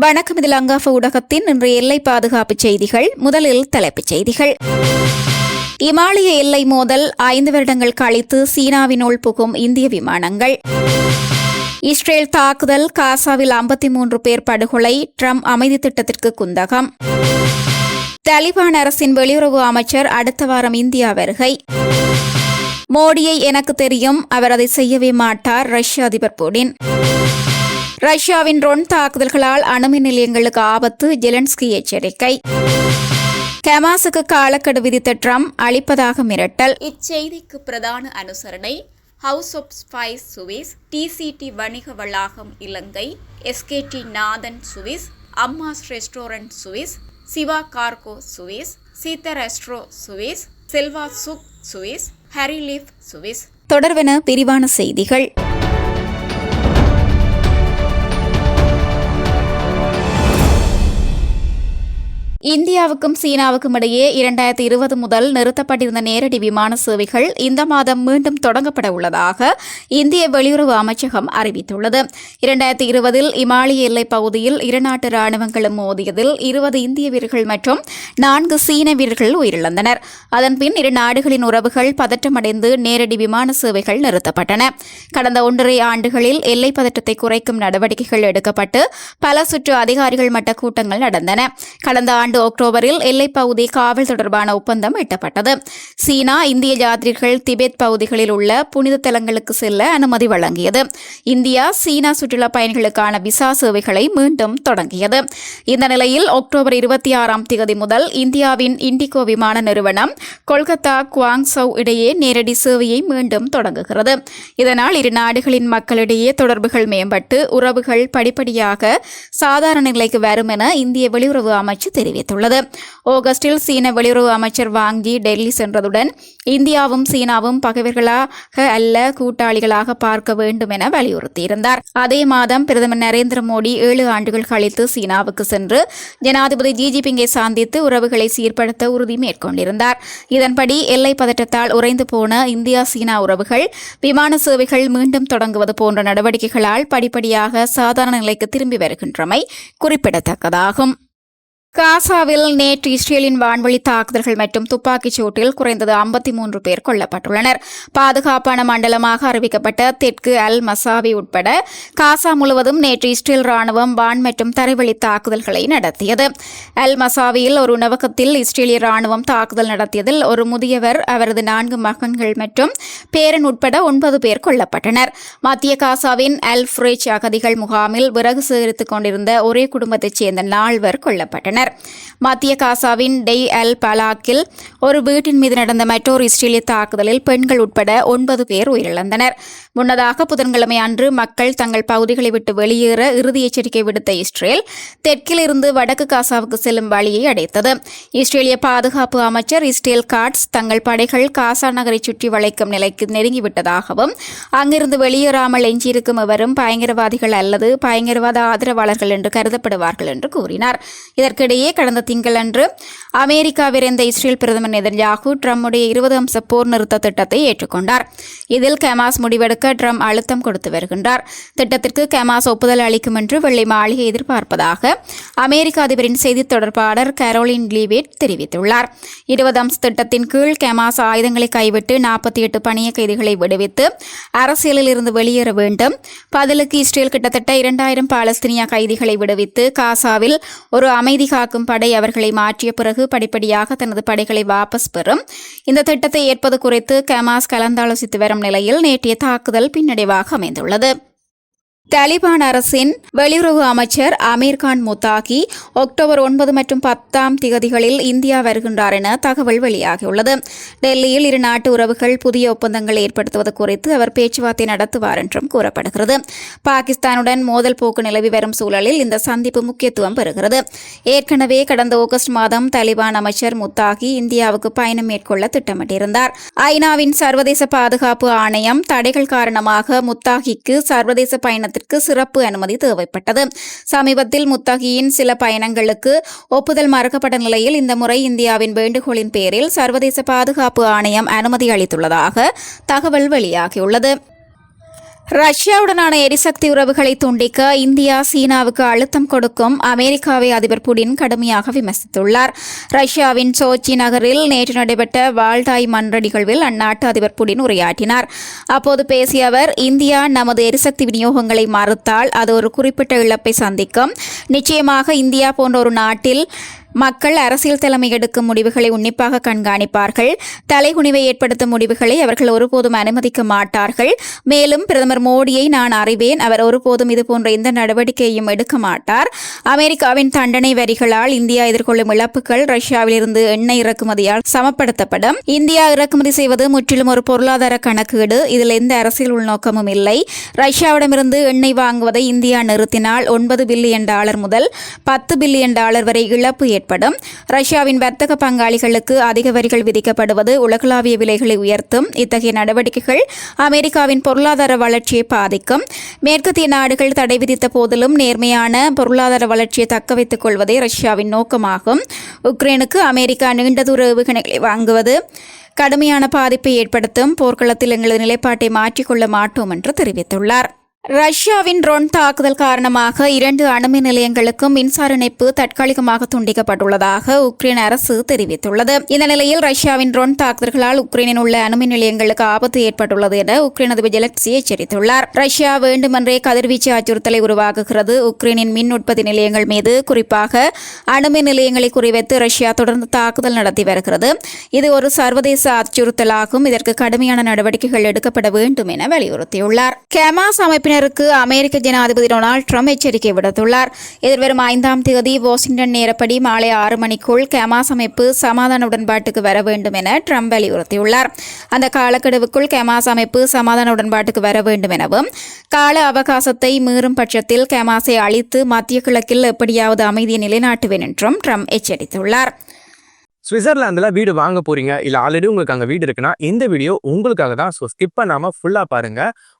வணக்கம் இது லங்காஃப ஊடகத்தின் இன்றைய எல்லை பாதுகாப்பு செய்திகள். முதலில் தலைப்புச் செய்திகள். இமாலய எல்லை மோதல் ஐந்து வருடங்கள் கழித்து சீனாவினுள் புகும் இந்திய விமானங்கள். இஸ்ரேல் தாக்குதல் காசாவில் ஐம்பத்தி மூன்று பேர் படுகொலை ட்ரம்ப் அமைதி திட்டத்திற்கு குந்தகம். தலிபான் அரசின் வெளியுறவு அமைச்சர் அடுத்த வாரம் இந்தியா வருகை. மோடியை எனக்கு தெரியும் அவர் அதை செய்யவே மாட்டார் ரஷ்ய அதிபர் புடின். ரஷ்யாவின் ட்ரோன் தாக்குதல்களால் அணுமின் நிலையங்களுக்கு ஆபத்து ஜெலன்ஸ்கி எச்சரிக்கை. கமாசுக்கு காலக்கெடு விதித்த ட்ரம்ப் அளிப்பதாக மிரட்டல். இச்செய்திக்கு பிரதான அனுசரணை House of Spice Swiss TCT வணிக வளாகம் Ilangai SKT Nathan Swiss Amma's restaurant Swiss Siva cargo Swiss சீத்த ரெஸ்ட்ரோ சுவிஸ் செல்வா சுக் சுவிஸ் ஹரிலீஃப் சுவிஸ் தொடர்வென விரிவான செய்திகள். இந்தியாவுக்கும் சீனாவுக்கும் இடையே இரண்டாயிரத்தி இருபது முதல் நிறுத்தப்பட்டிருந்த நேரடி விமான சேவைகள் இந்த மாதம் மீண்டும் தொடங்கப்பட உள்ளதாக இந்திய வெளியுறவு அமைச்சகம் அறிவித்துள்ளது. இரண்டாயிரத்தி இருபதில் இமாலய எல்லைப் பகுதியில் இருநாட்டு ராணுவங்களும் மோதியதில் இருபது இந்திய வீரர்கள் மற்றும் நான்கு சீன வீரர்கள் உயிரிழந்தனர். அதன்பின் இரு நாடுகளின் உறவுகள் பதற்றமடைந்து நேரடி விமான சேவைகள் நிறுத்தப்பட்டன. கடந்த ஒன்றரை ஆண்டுகளில் எல்லை பதற்றத்தை குறைக்கும் நடவடிக்கைகள் எடுக்கப்பட்டு பல சுற்று அதிகாரிகள் மட்ட கூட்டங்கள் நடந்தன. கடந்த ஆண்டு அக்டோபரில் எல்லைப்பகுதி காவல் தொடர்பான ஒப்பந்தம் எட்டப்பட்டது. சீனா இந்திய யாத்ரிகள் திபெத் பகுதிகளில் உள்ள புனித தலங்களுக்கு செல்ல அனுமதி வழங்கியது. இந்தியா சீனா சுற்றுலா பயணிகளுக்கான விசா சேவைகளை மீண்டும் தொடங்கியது. இந்த நிலையில் அக்டோபர் இருபத்தி ஆறாம் தேதி முதல் இந்தியாவின் இண்டிகோ விமான நிறுவனம் கொல்கத்தா குவாங்சௌ இடையே நேரடி சேவையை மீண்டும் தொடங்குகிறது. இதனால் இரு நாடுகளின் மக்களிடையே தொடர்புகள் மேம்பட்டு உறவுகள் படிப்படியாக சாதாரண நிலைக்கு வரும் என இந்திய வெளியுறவு அமைச்சு தெரிவித்துள்ளது ஆகஸ்டில் சீன வெளியுறவு அமைச்சர் வாங்கி டெல்லி சென்றதுடன் இந்தியாவும் சீனாவும் பகைவர்களாக அல்ல கூட்டாளிகளாக பார்க்க வேண்டும் என வலியுறுத்தியிருந்தார். அதே மாதம் பிரதமர் நரேந்திர மோடி ஏழு ஆண்டுகள் கழித்து சீனாவுக்கு சென்று ஜனாதிபதி ஜி ஜிபிங்கை சந்தித்து உறவுகளை சீர்படுத்த உறுதி மேற்கொண்டிருந்தார். இதன்படி எல்லை பதற்றத்தால் உறைந்து போன இந்தியா சீனா உறவுகள் விமான சேவைகள் மீண்டும் தொடங்குவது போன்ற நடவடிக்கைகளால் படிப்படியாக சாதாரண நிலைக்கு திரும்பி வருகின்றமை குறிப்பிடத்தக்கதாகும். காசாவில் நேற்று இஸ்ரேலின் வான்வழி தாக்குதல்கள் மற்றும் துப்பாக்கிச் சூட்டில் குறைந்தது ஐம்பத்தி மூன்று பேர் கொல்லப்பட்டுள்ளனர். பாதுகாப்பான மண்டலமாக அறிவிக்கப்பட்ட தெற்கு அல் மசாவி உட்பட காசா முழுவதும் நேற்று இஸ்ரேல் ராணுவம் வான் மற்றும் தரைவழி தாக்குதல்களை நடத்தியது. அல் மசாவியில் ஒரு உணவகத்தில் இஸ்ரேலிய ராணுவம் தாக்குதல் நடத்தியதில் ஒரு முதியவர் அவரது நான்கு மகன்கள் மற்றும் பேரன் உட்பட ஒன்பது பேர் கொல்லப்பட்டனர். மத்திய காசாவின் அல் ஃப்ரேஜ் அகதிகள் முகாமில் விறகு சேகரித்துக் கொண்டிருந்த ஒரே குடும்பத்தைச் சேர்ந்த நால்வர் கொல்லப்பட்டனர். மத்திய காசாவின் டெய் அல் பலாக்கில் ஒரு வீட்டின் மீது நடந்த மற்றொரு இஸ்ரேலிய தாக்குதலில் பெண்கள் உட்பட ஒன்பது பேர் உயிரிழந்தனர். முன்னதாக புதன்கிழமை அன்று மக்கள் தங்கள் பகுதிகளை விட்டு வெளியேற இறுதி எச்சரிக்கை விடுத்த இஸ்ரேல் தெற்கில் இருந்து வடக்கு காசாவுக்கு செல்லும் வழியை அடைத்தது. இஸ்ரேலிய பாதுகாப்பு அமைச்சர் இஸ்ரேல் காட்ஸ் தங்கள் படைகள் காசா நகரை சுற்றி வளைக்கும் நிலைக்கு நெருங்கிவிட்டதாகவும் அங்கிருந்து வெளியேறாமல் எஞ்சியிருக்கும் இவரும் பயங்கரவாதிகள் அல்லது பயங்கரவாத ஆதரவாளர்கள் என்று கருதப்படுவார்கள் என்று கூறினார். இதற்கு இதற்கிடையே கடந்த திங்களன்று அமெரிக்கா விரைந்த இஸ்ரேல் பிரதமர் நெதன்யாகு ட்ரம்புடைய இருபது அம்ச போர் நிறுத்த திட்டத்தை ஏற்றுக்கொண்டார். இதில் கமாஸ் முடிவெடுக்க ட்ரம்ப் அழுத்தம் கொடுத்து வருகின்றார். திட்டத்திற்கு கமாஸ் ஒப்புதல் அளிக்கும் என்று வெள்ளை மாளிகை எதிர்பார்ப்பதாக அமெரிக்க அதிபரின் செய்தி தொடர்பாளர் கரோலின் லீவேட் தெரிவித்துள்ளார். இருபது அம்ச திட்டத்தின் கீழ் கமாஸ் ஆயுதங்களை கைவிட்டு நாற்பத்தி எட்டு பணிய கைதிகளை விடுவித்து அரசியலில் இருந்து வெளியேற வேண்டும். பதிலுக்கு இஸ்ரேல் கிட்டத்தட்ட இரண்டாயிரம் பாலஸ்தீனிய கைதிகளை விடுவித்து காசாவில் ஒரு அமைதி காக்கும் படை அவர்களை மாற்றிய பிறகு படிப்படியாக தனது படைகளை வாபஸ் பெறும். இந்த திட்டத்தை ஏற்பது குறித்து கமாஸ் கலந்தாலோசித்து வரும் நிலையில் நேற்றைய தாக்குதல் பின்னடைவாக அமைந்துள்ளது. தலிபான் அரசின் வெளியுறவு அமைச்சர் அமீர்கான் முத்தாகி அக்டோபர் ஒன்பது மற்றும் பத்தாம் திகதிகளில் இந்தியா வருகின்றார் என தகவல் வெளியாகியுள்ளது. டெல்லியில் இரு நாட்டு உறவுகள் புதிய ஒப்பந்தங்கள் ஏற்படுத்துவது குறித்து அவர் பேச்சுவார்த்தை நடத்துவார் என்றும் கூறப்படுகிறது. பாகிஸ்தானுடன் மோதல் போக்கு நிலவி வரும் சூழலில் இந்த சந்திப்பு முக்கியத்துவம் பெறுகிறது. ஏற்கனவே கடந்த ஆகஸ்ட் மாதம் தலிபான் அமைச்சர் முத்தாகி இந்தியாவுக்கு பயணம் மேற்கொள்ள திட்டமிட்டிருந்தார். ஐநாவின் சர்வதேச பாதுகாப்பு ஆணையம் தடைகள் காரணமாக முத்தாகிக்கு சர்வதேச பயணத்திற்கு சிறப்பு அனுமதி தேவைப்பட்டது. சமீபத்தில் முத்தகியின் சில பயணங்களுக்கு ஒப்புதல் மறுக்கப்பட்ட நிலையில் இந்த முறை இந்தியாவின் வேண்டுகோளின் பேரில் சர்வதேச பாதுகாப்பு ஆணையம் அனுமதி அளித்துள்ளதாக தகவல் வெளியாகியுள்ளது. ரஷ்யாவுடனான எரிசக்தி உறவுகளை துண்டிக்க இந்தியா சீனாவுக்கு அழுத்தம் கொடுக்கும் அமெரிக்காவை அதிபர் புடின் கடுமையாக விமர்சித்துள்ளார். ரஷ்யாவின் சோச்சி நகரில் நேற்று நடைபெற்ற வால்டாய் மன்ற நிகழ்வில் அந்நாட்டு அதிபர் புடின் உரையாற்றினார். அப்போது பேசிய அவர் இந்தியா நமது எரிசக்தி விநியோகங்களை மறுத்தால் அது ஒரு குறிப்பிட்ட இழப்பை சந்திக்கும். நிச்சயமாக இந்தியா போன்ற ஒரு நாட்டில் மக்கள் அரசியல் தலைமை எடுக்கும் முடிவுகளை உன்னிப்பாக கண்காணிப்பார்கள். தலைகுனிவை ஏற்படுத்தும் முடிவுகளை அவர்கள் ஒருபோதும் அனுமதிக்க மாட்டார்கள். மேலும் பிரதமர் மோடியை நான் அறிவேன். அவர் ஒருபோதும் இதுபோன்ற எந்த நடவடிக்கையையும் எடுக்க மாட்டார். அமெரிக்காவின் தண்டனை வரிகளால் இந்தியா எதிர்கொள்ளும் இழப்புகள் ரஷ்யாவிலிருந்து எண்ணெய் இறக்குமதியால் சமப்படுத்தப்படும். இந்தியா இறக்குமதி செய்வது முற்றிலும் ஒரு பொருளாதார கணக்கீடு. இதில் எந்த அரசியல் உள்நோக்கமும் இல்லை. ரஷ்யாவிடமிருந்து எண்ணெய் வாங்குவதை இந்தியா நிறுத்தினால் ஒன்பது பில்லியன் டாலர் முதல் பத்து பில்லியன் டாலர் வரை இழப்பு ஏற்படும். ரஷ்யாவின் வர்த்தக பங்காளிகளுக்கு அதிக வரிகள் விதிக்கப்படுவது உலகளாவிய விலைகளை உயர்த்தும். இத்தகைய நடவடிக்கைகள் அமெரிக்காவின் பொருளாதார வளர்ச்சியை பாதிக்கும். மேற்கத்திய நாடுகள் தடை விதித்த போதிலும் நேர்மையான பொருளாதார வளர்ச்சியை தக்க வைத்துக் கொள்வதே ரஷ்யாவின் நோக்கமாகும். உக்ரைனுக்கு அமெரிக்கா நீண்ட தூர ஏவுகணைகளை வாங்குவது கடுமையான பாதிப்பை ஏற்படுத்தும். போர்க்களத்தில் எங்களது நிலைப்பாட்டை மாற்றிக்கொள்ள மாட்டோம் என்று தெரிவித்துள்ளார். ரஷ்யாவின் ட்ரோன் தாக்குதல் காரணமாக இரண்டு அணுமின் நிலையங்களுக்கும் மின்சார இணைப்பு தற்காலிகமாக துண்டிக்கப்பட்டுள்ளதாக உக்ரைன் அரசு தெரிவித்துள்ளது. இந்த நிலையில் ரஷ்யாவின் ட்ரோன் தாக்குதல்களால் உக்ரைனில் உள்ள அணுமின் நிலையங்களுக்கு ஆபத்து ஏற்பட்டுள்ளது என உக்ரைன் அதிபர் ஜெலக்சி எச்சரித்துள்ளார். ரஷ்யா வேண்டுமென்றே கதிர்வீச்சு அச்சுறுத்தலை உருவாக்குகிறது. உக்ரைனின் மின் உற்பத்தி நிலையங்கள் மீது குறிப்பாக அணுமின் நிலையங்களை குறிவைத்து ரஷ்யா தொடர்ந்து தாக்குதல் நடத்தி வருகிறது. இது ஒரு சர்வதேச அச்சுறுத்தலாகும். இதற்கு கடுமையான நடவடிக்கைகள் எடுக்கப்பட வேண்டும் என வலியுறுத்தியுள்ளார். கெமாஸ் குழுவினருக்கு அமெரிக்க ஜனாதிபதி டொனால்ட் ட்ரம்ப் எச்சரிக்கை விடுத்துள்ளார். எதிர்வரும் ஐந்தாம் தேதி வாஷிங்டன் நேரப்படி மாலை ஆறு மணிக்குள் கெமாஸ் அமைப்பு சமாதான உடன்பாட்டுக்கு வர வேண்டும் என ட்ரம்ப் வலியுறுத்தியுள்ளார். அந்த காலக்கெடுவுக்குள் கெமாஸ் அமைப்பு சமாதான உடன்பாட்டுக்கு வர வேண்டும் எனவும் கால அவகாசத்தை மீறும் பட்சத்தில் கெமாஸை அழித்து மத்திய கிழக்கில் எப்படியாவது அமைதியை நிலைநாட்டுவேன் என்றும் ட்ரம்ப் எச்சரித்துள்ளார். சுவிட்சர்லாந்தில் வீடு வாங்க போறீங்க? இல்லை ஆல்ரெடி உங்களுக்கு அங்கே வீடு இருக்குன்னா இந்த வீடியோ உங்களுக்காக தான். ஸோ ஸ்கிப் பண்ணாமல் ஃபுல்லாக பாருங்க.